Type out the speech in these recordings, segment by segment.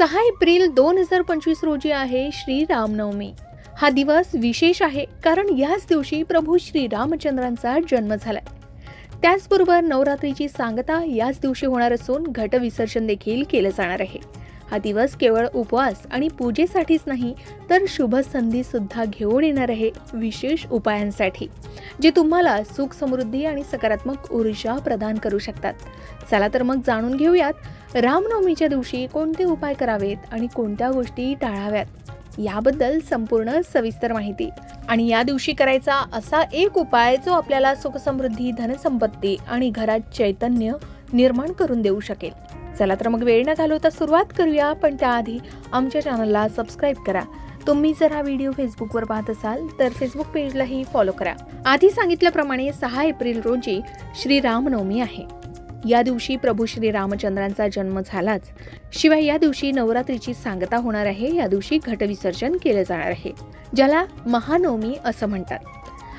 सहा एप्रिल दोन हजार पंचवीस रोजी आहे श्री रामनवमी. हा दिवस विशेष आहे कारण याच दिवशी प्रभू श्री रामचंद्रांचा जन्म झालाय. त्याचबरोबर नवरात्रीची सांगता याच दिवशी होणार असून घटविसर्जन देखील केलं जाणार आहे. हा दिवस केवळ उपवास आणि पूजेसाठीच नाही तर शुभ संधी सुद्धा घेऊन येणार आहे विशेष उपायांसाठी जे तुम्हाला सुख समृद्धी आणि सकारात्मक ऊर्जा प्रदान करू शकतात. चला तर मग जाणून घेऊयात रामनवमीच्या दिवशी कोणते उपाय करावेत आणि कोणत्या गोष्टी टाळाव्यात? याबद्दल संपूर्ण सविस्तर माहिती. आणि या दिवशी करायचा असा एक उपाय जो आपल्याला सुखसमृद्धी धनसंपत्ती आणि घरात चैतन्य निर्माण करून देऊ शकेल. चला तर मग वेळ न घालवता सुरुवात करूया पण त्याआधी आमच्या चॅनलला सबस्क्राईब करा. तुम्ही जर हा व्हिडिओ फेसबुकवर पाहत असाल तर फेसबुक पेजलाही फॉलो करा. आधी सांगितल्याप्रमाणे सहा एप्रिल रोजी श्रीरामनवमी आहे. या दिवशी प्रभू श्री रामचंद्रांचा जन्म झालाच. शिवाय या दिवशी नवरात्रीची सांगता होणार आहे या दिवशी घटविसर्जन केलं जाणार आहे ज्याला महानवमी असं म्हणतात.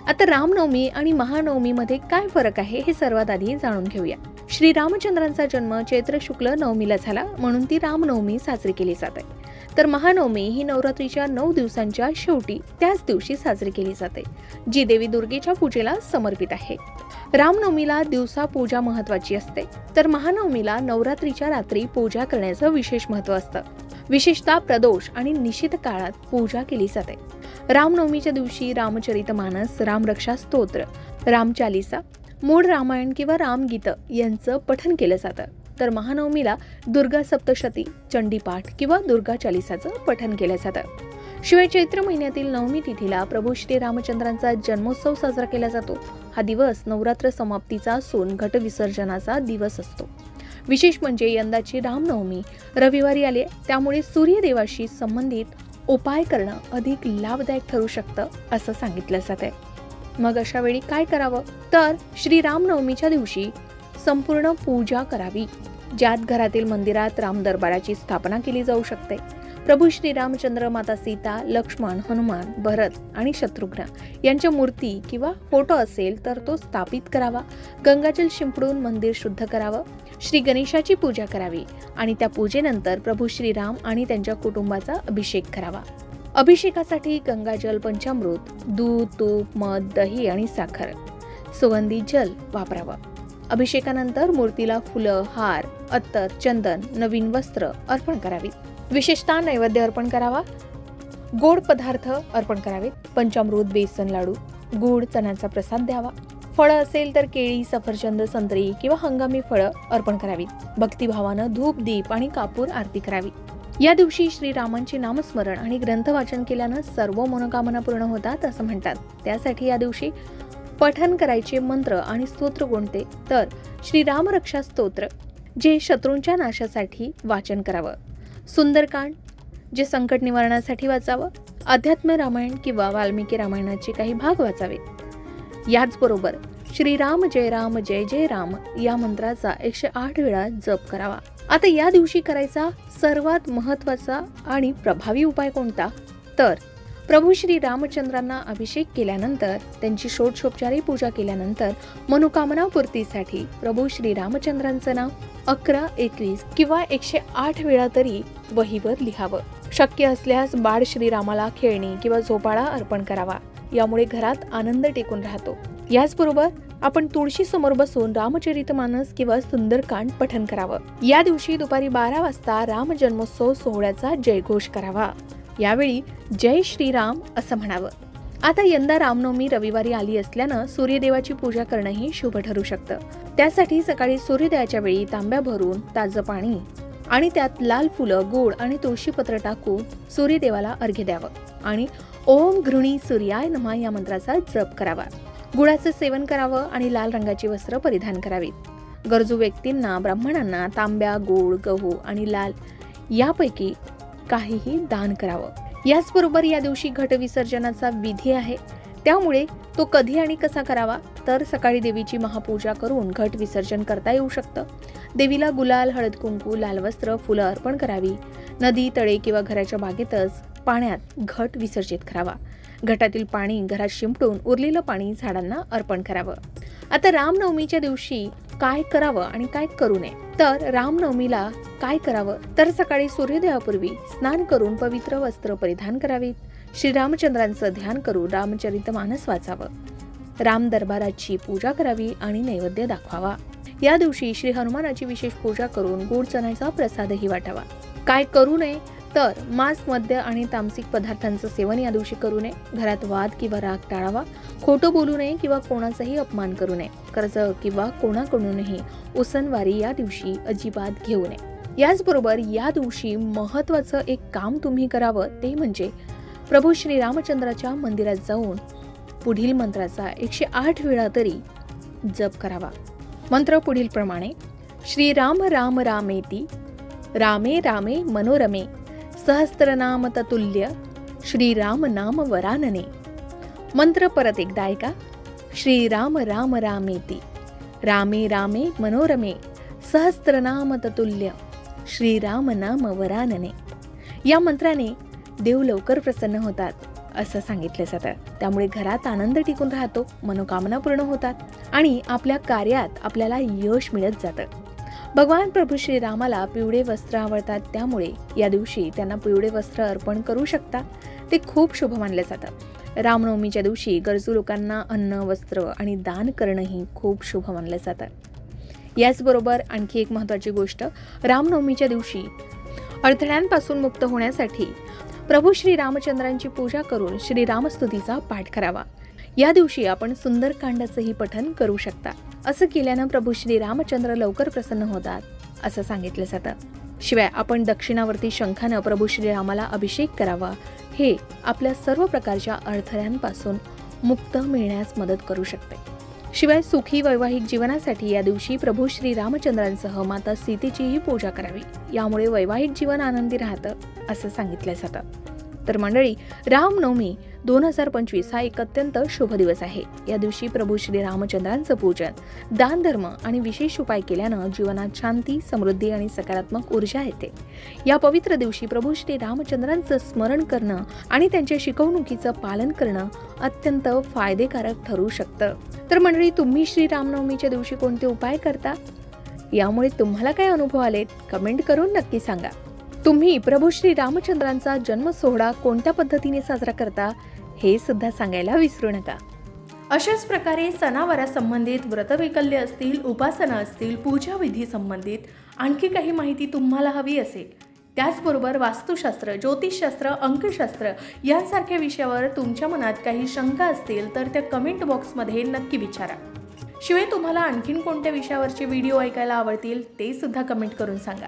आता रामनवमी आणि महानवमीमध्ये काय फरक आहे हे सर्वात आधी जाणून घेऊया. श्री रामचंद्रांचा जन्म चैत्र शुक्ल नवमीला झाला म्हणून ती रामनवमी साजरी केली जाते तर महानवमी ही नवरात्रीच्या नऊ दिवसांच्या शेवटी त्याच दिवशी साजरी केली जाते जी देवी दुर्गेच्या पूजेला समर्पित आहे. रामनवमीला दिवसा पूजा महत्वाची असते तर महानवमीला नवरात्रीच्या रात्री पूजा करण्याचं विशेष महत्त्व असतं. विशेषतः प्रदोष आणि निशित काळात पूजा केली जाते. रामनवमीच्या दिवशी रामचरित मानस रामरक्षा स्तोत्र रामचालिसा मूळ रामायण किंवा रामगीतं यांचं पठन केलं जातं. तर महानवमीला दुर्गा सप्तशती चंडीपाठ किंवा दुर्गा चालिसाचं पठन केलं जातं. शिवाय चैत्र महिन्यातील नवमी तिथीला प्रभू श्री रामचंद्रांचा जन्मोत्सव साजरा केला जातो. हा दिवस नवरात्र समाप्तीचा असून घटविसर्जनाचा दिवस असतो. विशेष म्हणजे यंदाची रामनवमी रविवारी आले त्यामुळे सूर्यदेवाशी संबंधित उपाय करणं अधिक लाभदायक ठरू शकतं असं सांगितलं जात आहे मग अशा वेळी काय करावं? तर श्रीरामनवमीच्या दिवशी संपूर्ण पूजा करावी. ज्यात घरातील मंदिरात राम दरबाराची स्थापना केली जाऊ शकते. प्रभू श्रीरामचंद्र माता सीता लक्ष्मण हनुमान भरत आणि शत्रुघ्न यांच्या मूर्ती किंवा फोटो असेल तर तो स्थापित करावा. गंगाजल शिंपडून मंदिर शुद्ध करावं. श्री गणेशाची पूजा करावी आणि त्या पूजेनंतर प्रभू श्रीराम आणि त्यांच्या कुटुंबाचा अभिषेक करावा. अभिषेकासाठी गंगाजल पंचामृत दूध तूप मध दही आणि साखर. सुगंधी जल वापरावं. अभिषेकानंतर मूर्तीला फुलं हार अत्तर चंदन नवीन वस्त्र अर्पण करावीत विशेषतः नैवेद्य अर्पण करावा. गोड पदार्थ अर्पण करावेत. पंचामृत बेसन लाडू गुड चण्याचा प्रसाद द्यावा. फळं असेल तर केळी सफरचंद संत्री किंवा हंगामी फळं अर्पण करावीत भक्तिभावानं धूप दीप आणि कापूर आरती करावी. या दिवशी श्रीरामांचे नामस्मरण आणि ग्रंथ वाचन केल्यानं सर्व मनोकामना पूर्ण होतात असं म्हणतात. त्यासाठी या दिवशी पठन करायचे मंत्र आणि स्तोत्र कोणते? तर श्रीराम रक्षा स्तोत्र जे शत्रूंच्या नाशासाठी वाचन करावं. सुंदरकांड जे संकट निवारणासाठी वाचावं. अध्यात्म रामायण किंवा वाल्मिकी रामायणाचे काही भाग वाचावेत याचबरोबर श्रीराम जय राम जय जय राम या मंत्राचा एकशे आठ वेळा जप करावा. आता या दिवशी करायचा सर्वात महत्त्वाचा आणि प्रभावी उपाय कोणता? तर प्रभू श्री रामचंद्रांना अभिषेक केल्यानंतर त्यांची षोडशोपचारी पूजा केल्यानंतर मनोकामना पूर्तीसाठी प्रभू श्री रामचंद्रांचं नाव अकरा एकवीस किंवा एकशे आठ वेळा तरी वहीवर लिहावं. शक्य असल्यास बाळ श्रीरामाला खेळणी किंवा झोपाळा अर्पण करावा. यामुळे घरात आनंद टिकून राहतो. याचबरोबर आपण तुळशी समोर बसून रामचरितमानस किंवा सुंदरकांड पठन करावं. या दिवशी दुपारी बारा वाजता राम जन्मोत्सव सोहळ्याचा जयघोष करावा. यावेळी जय श्रीराम असं म्हणावं. आता यंदा रामनवमी रविवारी आली असल्यानं सूर्यदेवाची पूजा करणंही शुभ ठरू शकतं. त्यासाठी सकाळी सूर्योदयाच्या वेळी तांब्या भरून ताजं पाणी आणि त्यात लाल फुलं गोड आणि तुळशीपत्र टाकून सूर्यदेवाला अर्घ्य द्यावं. आणि ओम घृणी सूर्याय नमा या मंत्राचा जप करावा. गुळाचं सेवन करावं आणि लाल रंगाची वस्त्र परिधान करावीत. गरजू व्यक्तींना ब्राह्मणांना तांब्या गोड गहू आणि लाल यापैकी काहीही दान करावं. याचबरोबर या दिवशी घटविसर्जनाचा विधी आहे. त्यामुळे तो कधी आणि कसा करावा तर सकाळी देवीची महापूजा करून घट विसर्जन करता येऊ शकतं. देवीला गुलाल हळद कुंकू लाल वस्त्र फुलं अर्पण करावी. नदी तळे किंवा घराच्या बागेतच पाण्यात घट विसर्जित करावा. घटातील पाणी घरात शिंपडून उरलेलं पाणी झाडांना अर्पण करावं. आता रामनवमीच्या दिवशी काय करावं आणि काय करू नये? तर रामनवमीला काय करावं? तर सकाळी सूर्योदयापूर्वी स्नान करून पवित्र वस्त्र परिधान करावीत. श्रीरामचंद्रांचं ध्यान करून रामचरित मानस वाचावं. राम दरबाराची पूजा करावी आणि नैवेद्य दाखवावा. या दिवशी श्री हनुमानाची विशेष पूजा करून गोड चण्याचा प्रसादही वाटावा. काय करू नये? तर मांस मद्य आणि तामसिक पदार्थांचं सेवन या दिवशी करू नये. घरात वाद किंवा राग टाळावा. खोटं बोलू नये किंवा कोणाचाही अपमान करू नये. कर्ज किंवा कोणाकडूनही उसनवारी या दिवशी अजिबात घेऊ नये. याचबरोबर या दिवशी महत्वाचं एक काम तुम्ही करावं ते म्हणजे प्रभू श्री रामचंद्राच्या मंदिरात जाऊन पुढील मंत्राचा एकशे आठ वेळा तरी जप करावा. मंत्र पुढील प्रमाणे श्रीराम राम रामेती रामे रामे मनोरमे सहस्त्रनाम ततुल्य श्रीराम नाम वरानने मंत्र परत एकदा ऐका श्रीराम राम रामेती रामे रामे मनोरमे सहस्त्रनाम ततुल्य श्रीराम नाम वरानने या मंत्राने देव लवकर प्रसन्न होतात असं सांगितलं जातं त्यामुळे घरात आनंद टिकून राहतो मनोकामना पूर्ण होतात आणि आपल्या कार्यात आपल्याला यश मिळत जातं. भगवान प्रभू श्रीरामाला पिवळे वस्त्र आवडतात त्यामुळे या दिवशी त्यांना पिवळे वस्त्र अर्पण करू शकता. ते खूप शुभ मानले जातं रामनवमीच्या दिवशी गरजू लोकांना अन्न वस्त्र आणि दान करणंही खूप शुभ मानलं जातं याचबरोबर आणखी एक महत्त्वाची गोष्ट रामनवमीच्या दिवशी अडथळ्यांपासून मुक्त होण्यासाठी प्रभू श्री रामचंद्रांची पूजा करून श्रीरामस्तुतीचा पाठ करावा. या दिवशी आपण सुंदरकांडाचंही पठन करू शकता. असं केल्यानं प्रभू श्री रामचंद्र लवकर प्रसन्न होतात असं सांगितलं जातं. शिवाय आपण दक्षिणावर्ती शंखानं प्रभू श्रीरामाला अभिषेक करावा हे आपल्या सर्व प्रकारच्या अडथळ्यांपासून मुक्त मिळण्यास मदत करू शकते. शिवाय सुखी वैवाहिक जीवनासाठी या दिवशी प्रभू श्री रामचंद्रांसह माता सीतेचीही पूजा करावी यामुळे वैवाहिक जीवन आनंदी राहतं असं सांगितलं जातं. तर मंडळी रामनवमी दोन हजार पंचवीस हा एक अत्यंत शुभ दिवस आहे. या दिवशी प्रभू श्री रामचंद्रांचं पूजन दान धर्म आणि विशेष उपाय केल्यानं जीवनात शांती समृद्धी आणि सकारात्मक ऊर्जा येते. या पवित्र दिवशी प्रभू श्री रामचंद्रांचं स्मरण करणं आणि त्यांच्या शिकवणुकीचं पालन करणं अत्यंत फायदेकारक ठरू शकतं. तर मंडळी तुम्ही श्री रामनवमीच्या दिवशी कोणते उपाय करता? यामुळे तुम्हाला काय अनुभव आलेत? कमेंट करून नक्की सांगा. तुम्ही प्रभू श्री रामचंद्रांचा जन्म सोहळा कोणत्या पद्धतीने साजरा करता हे सुद्धा सांगायला विसरू नका. अशाच प्रकारे सणावारासंबंधित व्रतवैकल्य असतील उपासना असतील पूजाविधी संबंधित आणखी काही माहिती तुम्हाला हवी असेल. त्याचबरोबर वास्तुशास्त्र ज्योतिषशास्त्र अंकशास्त्र यांसारख्या विषयावर तुमच्या मनात काही शंका असतील तर त्या कमेंट बॉक्समध्ये नक्की विचारा. शिवाय तुम्हाला आणखीन कोणत्या विषयावरचे व्हिडिओ ऐकायला आवडतील ते सुद्धा कमेंट करून सांगा.